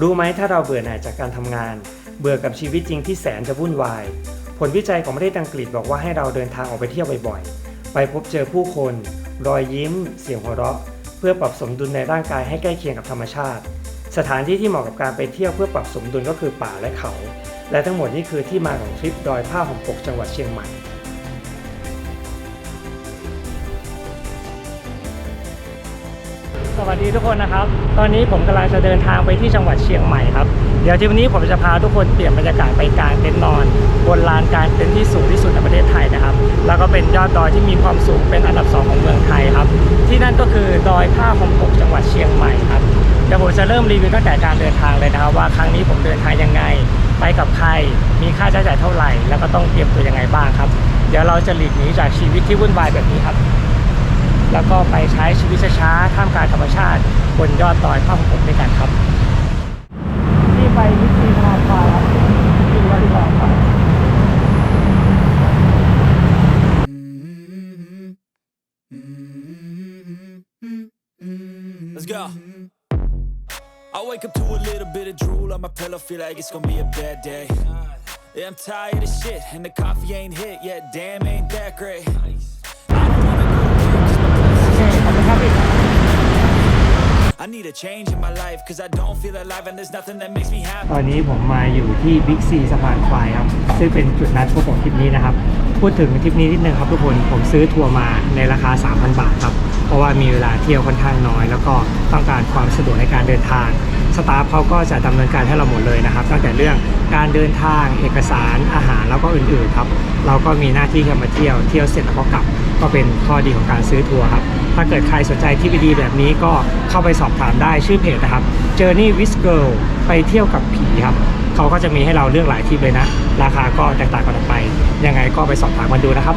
รู้ไหมถ้าเราเบื่อหน่ายจากการทำงาน เบื่อกับชีวิตจริงที่แสนจะวุ่นวาย ผลวิจัยของประเทศอังกฤษบอกว่าให้เราเดินทางออกไปเที่ยวบ่อยๆ ไปพบเจอผู้คน รอยยิ้ม เสียงหัวเราะ เพื่อปรับสมดุลในร่างกายให้ใกล้เคียงกับธรรมชาติ สถานที่ที่เหมาะกับการไปเที่ยวเพื่อปรับสมดุลก็คือป่าและเขา และทั้งหมดนี่คือที่มาของทริปดอยผ้าห่มปกจังหวัดเชียงใหม่ วัสดีทุกคนนะครับ ตอนนี้ผมกำลังจะเดินทางไปที่จังหวัดเชียงใหม่ครับ เดี๋ยวทีวันนี้ผมจะพาทุกคนเปลี่ยนบรรยากาศไปกางเต็นท์นอน บนลานกางเต็นท์ที่สูงที่สุดในประเทศไทยนะครับ แล้วก็เป็นยอดดอยที่มีความสูงเป็นอันดับสองของเมืองไทยครับ ที่นั่นก็คือดอยผ้าห่มปกจังหวัดเชียงใหม่ครับ เดี๋ยวผมจะเริ่มรีวิวตั้งแต่การเดินทางเลยนะครับ ว่าครั้งนี้ผมเดินทางยังไง ไปกับใคร มีค่าใช้จ่ายเท่าไหร่ แล้วก็ต้องเตรียมตัวยังไงบ้างครับ เดี๋ยวเราจะหลีกหนีจากชีวิตที่วุ่นวายแบบนี้ครับ แล้วก็ไปใช้ชีวิตช้าๆท่ามกลางธรรมชาติ บนยอดดอยข้ามผมด้วยกันครับที่ไปวิธีพาไปที่วัดดอยครับ Yeah, I'm tired shit, and the coffee ain't hit yet. Damn, ain't that great. Nice. I need a change in my life, cause I don't feel alive, and there's nothing that makes me happy. ตอนนี้ผมมาอยู่ที่บิ๊กซีสะพานควายครับ ซึ่งเป็นจุดนัดพบของทริปนี้นะครับ พูดถึงทริปนี้นิดนึงครับทุกคน ผมซื้อทัวร์มาในราคา 3,000 บาทครับ เพราะว่ามีเวลาเที่ยวค่อนข้างน้อย แล้วก็ต้องการความสะดวกในการเดินทาง สตาฟเขาก็จะดำเนินการให้เราหมดเลยนะครับตั้งแต่เรื่องการเดินทางเอกสารอาหารแล้วก็อื่นๆครับเราก็มีหน้าที่แค่มาเที่ยวเที่ยวเสร็จแล้วก็กลับ ก็เป็นข้อดีของการซื้อทัวร์ครับถ้าเกิดใครสนใจที่ดีแบบนี้ก็เข้าไปสอบถามได้ชื่อเพจนะครับ Journey with Girl ไปเที่ยวกับผีครับเขาก็จะมีให้เราเลือกหลายทริปเลยนะ ราคาก็แตกต่างกันไป ยังไงก็ไปสอบถามกันดูนะครับ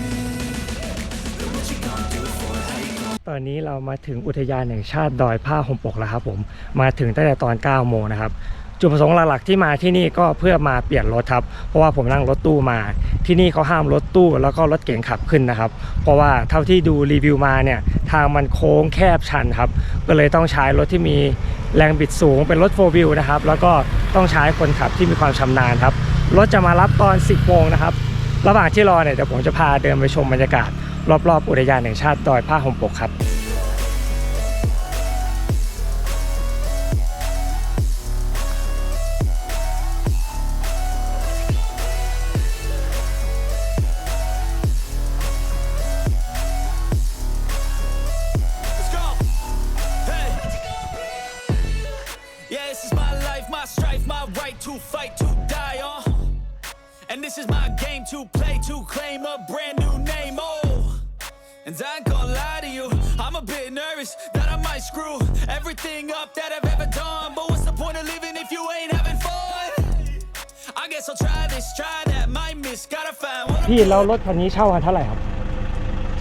ตอนนี้เรามาถึงอุทยานแห่งชาติดอยผ้าห่มปกแล้วครับผมมาถึงตั้งแต่ตอน9โมงนะครับจุดประสงค์หลักๆที่มาที่นี่ก็เพื่อมาเปลี่ยนรถครับเพราะว่าผมนั่งรถตู้มา ที่นี่เขาห้ามรถตู้แล้วก็รถเก๋งขับขึ้นนะครับ เพราะว่าเท่าที่ดูรีวิวมาเนี่ยทางมันโค้งแคบชันครับ ก็เลยต้องใช้รถที่มีแรงบิดสูงเป็นรถโฟวิวนะครับแล้วก็ต้องใช้คนขับที่มีความชำนาญครับรถจะมารับตอน 10โมงนะครับระหว่างที่รอเนี่ยเดี๋ยวผมจะพาเดินไปชมบรรยากาศ รอบๆอบอุทยานแห่งชาติดอยผ้าห่มปกครับ And this is my game to play, to claim a brand new name. Oh. And I ain't gonna lie to you, I'm a bit nervous that I might screw everything up that I've ever done. But what's the point of living if you ain't having fun? I guess I'll try this, try that, might miss, gotta find what I'm พี่แล้วรถคันนี้เช่ากันเท่าไหร่ครับ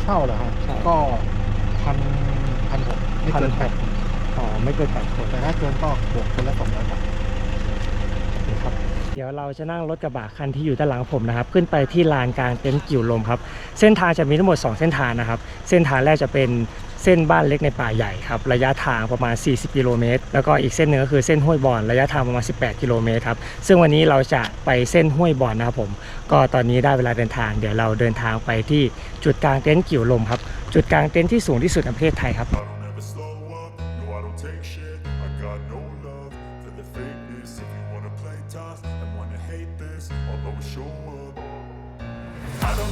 เช่าเหรอฮะใช่ ก็พันพันหกไม่เกิน1,600แปดอ๋อ ไม่เกินแปดคนแต่ถ้าเกินก็บวกคนละสองร้อยบาทครับเดี๋ยวเราจะนั่งรถกระบะคันที่อยู่ด้านหลังผมนะครับ ขึ้นไปที่ลานกลางเต็นท์กิ่วลมครับ เส้นทางจะมีทั้งหมด 2 เส้นทางนะครับ เส้นทางแรกจะเป็นเส้นบ้านเล็กในป่าใหญ่ครับ ระยะทางประมาณ 40 กิโลเมตร แล้วก็อีกเส้นหนึ่งก็คือเส้นห้วยบอนระยะทางประมาณ 18 กิโลเมตรครับ ซึ่งวันนี้เราจะไปเส้นห้วยบอนนะครับผม ก็ตอนนี้ได้เวลาเดินทาง เดี๋ยวเราเดินทางไปที่จุดกลางเต็นท์กิ่วลมครับ จุดกลางเต็นท์ที่สูงที่สุดในประเทศไทยครับ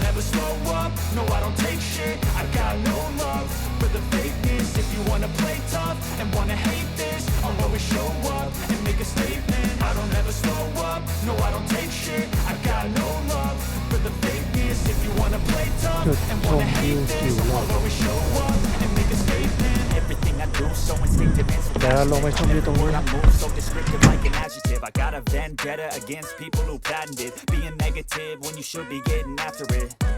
never slow up, no I don't take shit. I've got no love for the fakeness. If you wanna play tough and wanna hate this I'll always show up and make a statement. I don't ever slow up, no I don't take shit. I've got no love for the fakeness. If you wanna play tough and wanna hate this I'll always show up and make a statement. Everything I do so instinctive and so passionate. I got a vendetta against people who patented being negative when you should be getting after it.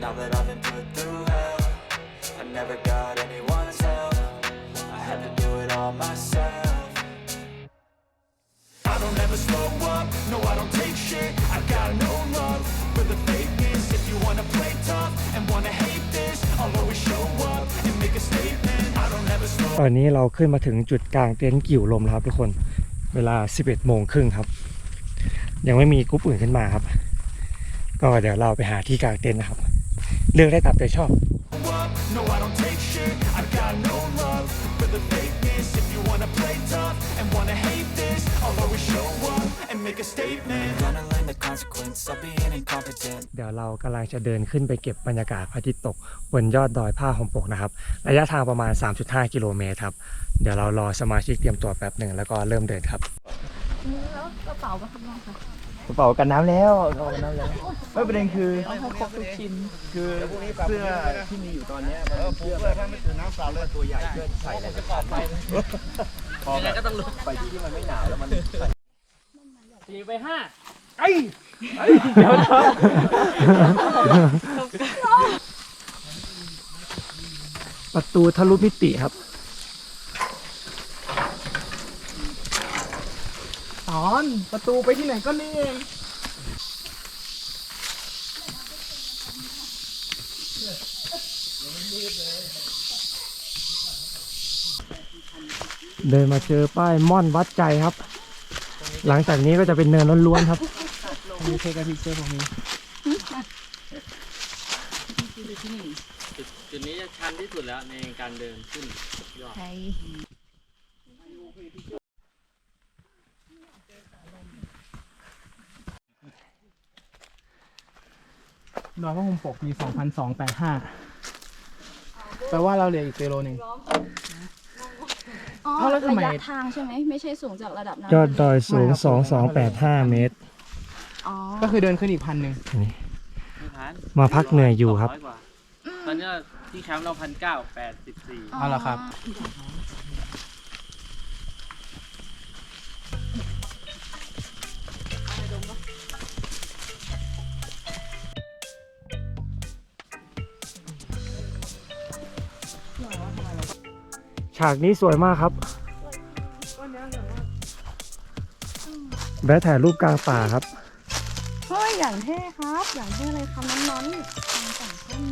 Now that I've been put through hell, I never got anyone's help. I had to do it all myself. I don't ever slow up, no, I don't take shit. I got no love for the fakeness. If you wanna play tough and wanna hate this, I'll always show up and make a statement. I don't ever slow ตอนนี้เราขึ้นมาถึงจุดกลางเต็นท์กิ่วลมแล้วครับทุกคน เวลา 11โมงครึ่งครับ ยังไม่มีกรุ๊ปอื่นขึ้นมาครับ ก็เดี๋ยวเราไปหาที่กลางเต็นท์นะครับ เลือกได้ตามใจชอบ up, no, I don't take shit. I got no love for the fakeness. If you wanna play tough and wanna hate this, I'll always show up and make a statement. Gonna learn the consequence of being incompetent. เดี๋ยวเรากำลังจะเดินขึ้นไปเก็บบรรยากาศพระอาทิตย์ตก บนยอดดอยผ้าห่มปกนะครับ ระยะทางประมาณ 3.5 กิโลเมตรครับ เดี๋ยวเรารอสมาชิกเตรียมตัวแป๊บหนึ่งแล้วก็เริ่มเดินครับแล้วกระเป๋าไปข้างนอกค่ะก ระเป๋ากันน้ำแล้วกระเป๋ากันน้ำแล้วไม่ประเด็นคือเอาให้ครบทุกชิ้น คือเสื้อที่มีอยู่ตอนเนี้ยมันเสื้อแบบถ้าไม่ถือน้ำเปล่าเลยตัวใหญ่เกินใส่แล้วจะปลอดภัยพอแบบก็ต้องลุกไปที่ที่มันไม่หนาวแล้วมันใส่สี่ไปห้าเดี๋ยวนะประตูทะลุมิติครับ ตอนประตูไปที่ไหนก็นี่เองเดินมาเจอป้ายม่อนวัดใจครับ หลังจากนี้ก็จะเป็นเนินล้วนๆครับ มีเทกับพิเซอร์ตรงนี้จุดนี้จะชันที่สุดแล้วในการเดินขึ้นยอด ดอยพระห่มปกมี2,285แปลว่าเราเหลืออีกกิโลหนึ่ง อ๋อ เอาแล้วทำไม ระยะทางใช่ไหม ไม่ใช่สูงจากระดับน้ำยอดดอยสูง 2285 เมตร อ๋อก็คือเดินขึ้นอีกพันหนึ่งไม่ทันมาพักเหนื่อยอยู่ครับ สงกว่าตอนนี้ที่แคมป์เราพันเก้าแปดสิบสี่ เอาละครับ ฉากนี้สวยมากครับแวะถ่ายรูปกลางป่าครับ เฮ้ยอย่างเท่ครับ อย่างเท่เลยครับน้องๆทำแต่งต้น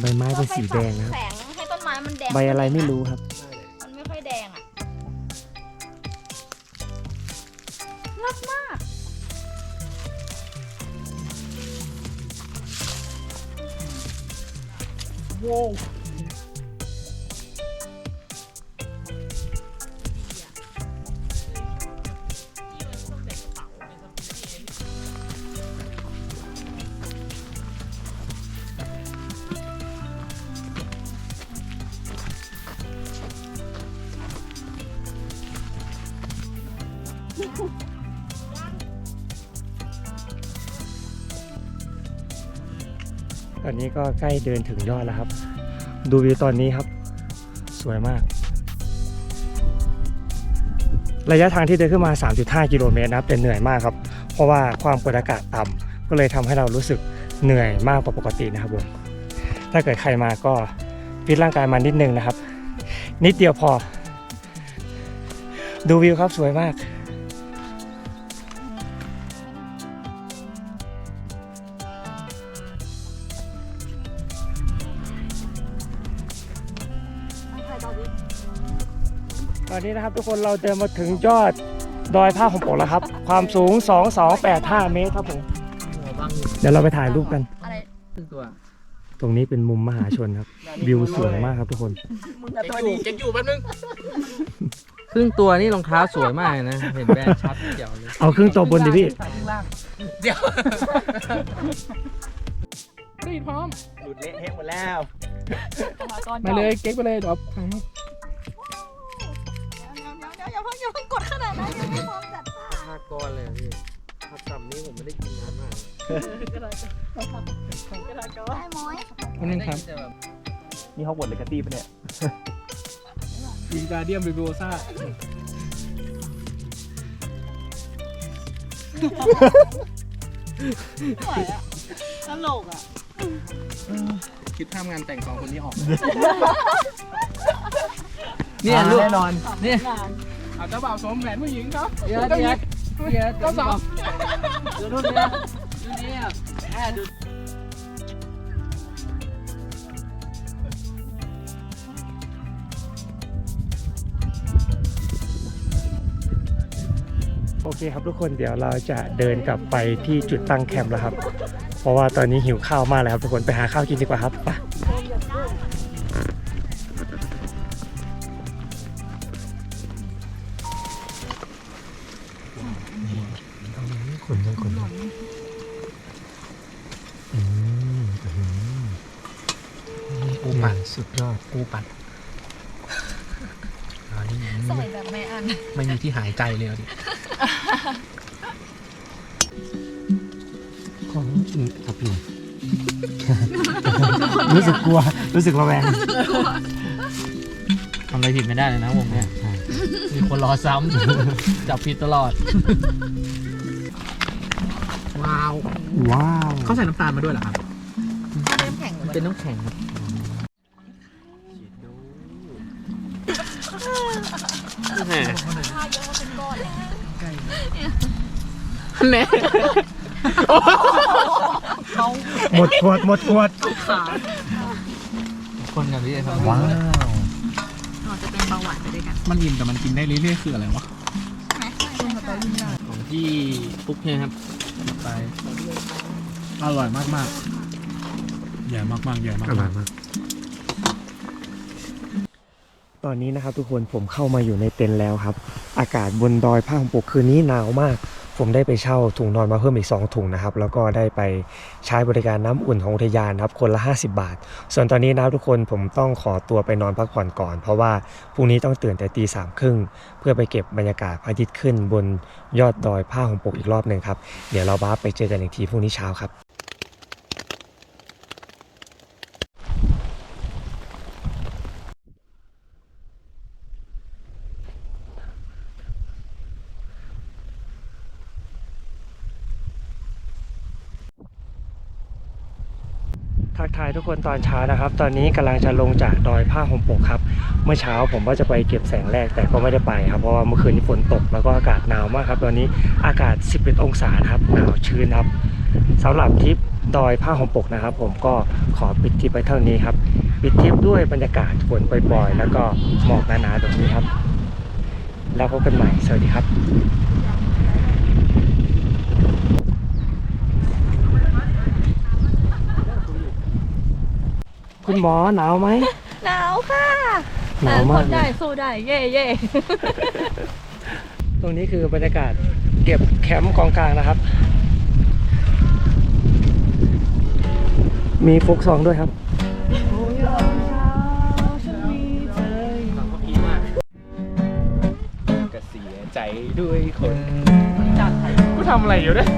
ใบไม้เป็นสีแดงนะครับ แสงให้ต้นไม้มันแดงใบอะไรไม่รู้ครับ มันไม่ค่อยแดงอะรักมาก ตอนนี้ก็ใกล้เดินถึงยอดแล้วครับ ดูวิวตอนนี้ครับ สวยมาก ระยะทางที่เดินขึ้นมา 3.5 กิโลเมตรนะครับแต่เหนื่อยมากครับ เพราะว่าความกดอากาศต่ำก็เลยทำให้เรารู้สึกเหนื่อยมากกว่าปกตินะครับผมถ้าเกิดใครมาก็ฟิตร่างกายมานิดนึงนะครับ นิดเดียวพอ ดูวิวครับสวยมาก อนนี้นะครับ ทุกคนเราเดินมาถึงยอดดอยผ้าห่มปกแล้วครับ ความสูง 2285 เมตรครับผมเดี๋ยวเราไปถ่ายรูปกัน อะไรครึ่งตัวตรงนี้เป็นมุมมหาชนครับ วิวสวยมากครับทุกคนเก็บอยู่แป๊บนึงครึ่งตัวนี่รองเท้าสวยมากเลยนะ เห็นแบรนด์ชัดเจ๋วเลยเอาครึ่งตัวบนดิพี่เดี๋ยวรีดพร้อมหลุดเละเทะหมดแล้วมาเลยเก๊กไปเลยเดี๋ยวเดี๋ย พิ่งอย่าเพิ่งกดขนาดนั้นยังไม่พร้อมจัดจ้าห้าก้อนเลยอะพี่ผัดสับนี้ผมไม่ได้กินนานมากได้ม้อยวันนึงครับแต่แบนี่ฮอกวอตส์เลกาตี้ปะเนี่ยวิงการเดียมบิโบซ่าตลกอะคิดภาพงานแต่งสองคนนี้ออก เนี่ยลูกแน่นอน เนี่ย เอาเจ้าบ่าวสวมแหวนผู้หญิงครับเดี๋ยวเดี๋ยวเดี๋ยวก็สองดูนู่นเนี่ยดูเนี่ยแอบดูโอเคครับทุกคนเดี๋ยวเราจะเดินกลับไปที่จุดตั้งแคมป์แล้วครับ เพราะว่าตอนนี้หิวข้าวมากแล้วครับทุกคนไปหาข้าวกินดีกว่าครับไป ขนเลยขนเลยอืมปูปั่นสุดยอดปูปั่นใส่แบบไม่อันไม่มีที่หายใจเลยดิของอืมครับพี่รู้สึกกลัว รู้สึกระแวงทำ อะไรผิดไม่ได้เลยนะวงเนี้ยมีคนรอซ้ำ จับผิดตลอด ว้าว ว้าวเขาใส่น้ำตาลมาด้วยเหรอครับน้ำแข็งมันเป็นน้ำแข็งครับแหมแหน่หมดขวดหมดขวดคนกับพี่ไอ้ครับว้าว เราจะเป็นเบาหวานไปด้วยกันมันอิ่มแต่มันกินได้เรื่อยๆคืออะไรวะของพี่ปุ๊กเนี่ยครับไปอร่อยมากๆใหญ่มากๆใหญ่มากอร่อยมากตอนนี้นะครับทุกคนผมเข้ามาอยู่ในเต็นท์แล้วครับ อากาศบนดอยผ้าห่มปกคืนนี้หนาวมาก ผมได้ไปเช่าถุงนอนมาเพิ่มอีก 2 ถุงนะครับ แล้วก็ได้ไปใช้บริการน้ำอุ่นของอุทยานครับ คนละ 50 บาท ส่วนตอนนี้นะครับทุกคนผมต้องขอตัวไปนอนพักผ่อนก่อน เพราะว่าพรุ่งนี้ต้องตื่นแต่ตีสามครึ่งเพื่อไปเก็บบรรยากาศพระอาทิตย์ขึ้น บนยอดดอยผ้าห่มปกอีกรอบหนึ่งครับ เดี๋ยวเราบ้าไปเจอกันอีกทีพรุ่งนี้เช้าครับ ทักทายทุกคนตอนเช้านะครับ ตอนนี้กำลังจะลงจากดอยผ้าห่มปกครับ เมื่อเช้าผมว่าจะไปเก็บแสงแรกแต่ก็ไม่ได้ไปครับเพราะว่าเมื่อคืนนี้ฝนตกแล้วก็อากาศหนาวมากครับ ตอนนี้อากาศ 11 องศาครับหนาวชื้นครับสำหรับทริปดอยผ้าห่มปกนะครับ ผมก็ขอปิดทริปไปเท่านี้ครับ ปิดทริปด้วยบรรยากาศฝนปล่อยๆแล้วก็หมอกหนาๆแบบนี้ครับ แล้วพบกันใหม่สวัสดีครับ คุณหมอหนาวไหม หนาวค่ะหนาวมากทนได้สู้ได้เย่เย่ตรงนี้คือบรรยากาศเก็บแคมป์กองกลางนะครับ มีฟุกซองด้วยครับ ก็เสียใจด้วยคน กูทำอะไรอยู่เนี่ย